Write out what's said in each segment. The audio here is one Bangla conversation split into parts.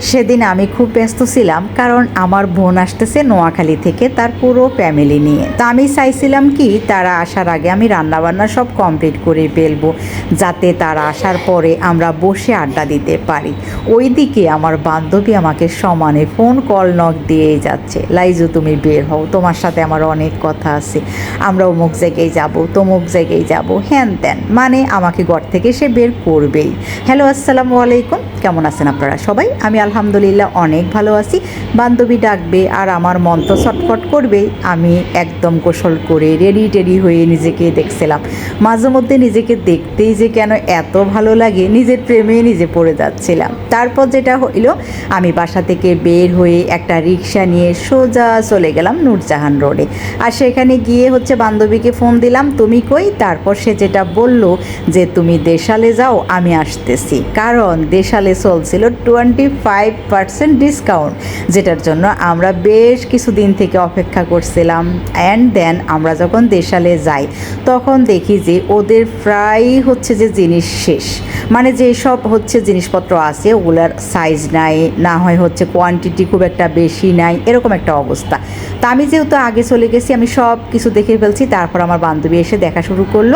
সেদিন আমি খুব ব্যস্ত ছিলাম, কারণ আমার বোন আসতেছে নোয়াখালী থেকে তার পুরো ফ্যামিলি নিয়ে। তা আমি চাইছিলাম কি, তারা আসার আগে আমি রান্নাবান্না সব কমপ্লিট করে ফেলব, যাতে তারা আসার পরে আমরা বসে আড্ডা দিতে পারি। ওইদিকে আমার বান্ধবী আমাকে সমানে ফোন কল নক দিয়েই যাচ্ছে। লাইজু, তুমি বের হও, তোমার সাথে আমার অনেক কথা আছে। আমরা অমুক জায়গায় যাব, তমুক জায়গায় যাব, হ্যান ত্যান। মানে আমাকে ঘর থেকে সে বের করবেই। হ্যালো আসসালামু আলাইকুম। কেমন আছেন আপনারা সবাই? আমি আলহামদুলিল্লাহ, অনেক ভালো আছি। বান্ধবী ডাকবে আর আমার মন তো ছটফট করবেই। আমি একদম গোসল করে রেডি টেডি হয়ে নিজেকে দেখছিলাম। মাঝে মধ্যে নিজেকে দেখতেই যে কেন এত ভালো লাগে, নিজের প্রেমে নিজে পড়ে যাচ্ছিলাম। তারপর যেটা হইল, আমি বাসা থেকে বের হয়ে একটা রিক্সা নিয়ে সোজা চলে গেলাম নূরজাহান রোডে। আর সেখানে গিয়ে হচ্ছে বান্ধবীকে ফোন দিলাম, তুমি কই? তারপর সে যেটা বলল যে, তুমি দেশালে যাও, আমি আসতেছি। কারণ দেশালে চলছিল টোয়েন্টি ফাইভ পার্সেন্ট ডিসকাউন্ট যেটার জন্য আমরা বেশ কিছুদিন থেকে অপেক্ষা করছিলাম। অ্যান্ড দেন আমরা যখন দেশালে যাই, তখন দেখি যে ওদের প্রায় হচ্ছে যে জিনিস শেষ। মানে যে সব হচ্ছে জিনিসপত্র আছে, ওগুলার সাইজ নাই, না হয় হচ্ছে কোয়ান্টিটি খুব একটা বেশি নাই, এরকম একটা অবস্থা। তা আমি যেহেতু আগে চলে গেছি, আমি সব কিছু দেখে ফেলছি, তারপর আমার বান্ধবী এসে দেখা শুরু করল,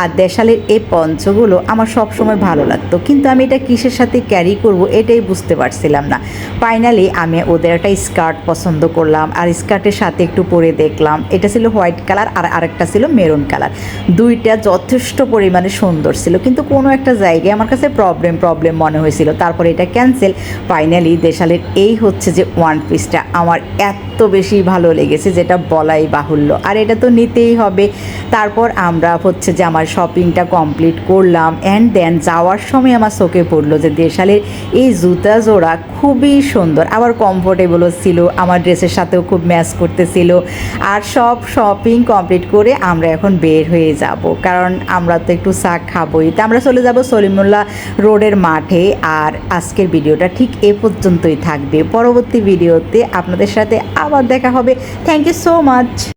আর দেশালের এই পঞ্চগুলো আমার সব সময় ভালো লাগতো। কিন্তু আমি এটা কিসের সাথে ক্যারি করব এটাই বুঝতে পারছিলাম না। ফাইনালি আমি ওদের একটা স্কার্ট পছন্দ করলাম, আর স্কার্টের সাথে একটু পরে দেখলাম, এটা ছিল হোয়াইট কালার আর আরেকটা ছিল মেরুন কালার দুইটা যথেষ্ট পরিমাণে সুন্দর ছিল, কিন্তু কোনো একটা জায়গায় আমার কাছে প্রবলেম প্রবলেম মনে হয়েছিল। তারপরে এটা ক্যান্সেল ফাইনালি দেশালের এই হচ্ছে যে ওয়ান পিসটা আমার এত বেশি ভালো লেগেছে, যেটা বলাই বাহুল্য। আর এটা তো নিতেই হবে। তারপর আমরা হচ্ছে যে আমার শপিংটা কমপ্লিট করলাম। অ্যান্ড দেন যাওয়ার সময় আমার চোখে পড়ল যে দেশালের এই জুতা জোড়া খুবই সুন্দর। আবার কমফোর্টেবলও ছিল, আমার ড্রেসের সাথেও খুব ম্যাচ করতেছিল। আর সব শপিং কমপ্লিট করে আমরা এখন বের হয়ে যাব। কারণ আমরা তো একটু চা খাবোই। তা আমরা চলে যাব সলিমুল্লাহ রোডের মাঠে। আর আজকের ভিডিওটা ঠিক এ পর্যন্তই থাকবে। পরবর্তী ভিডিওতে আপনাদের সাথে আবার দেখা হবে। Thank you so much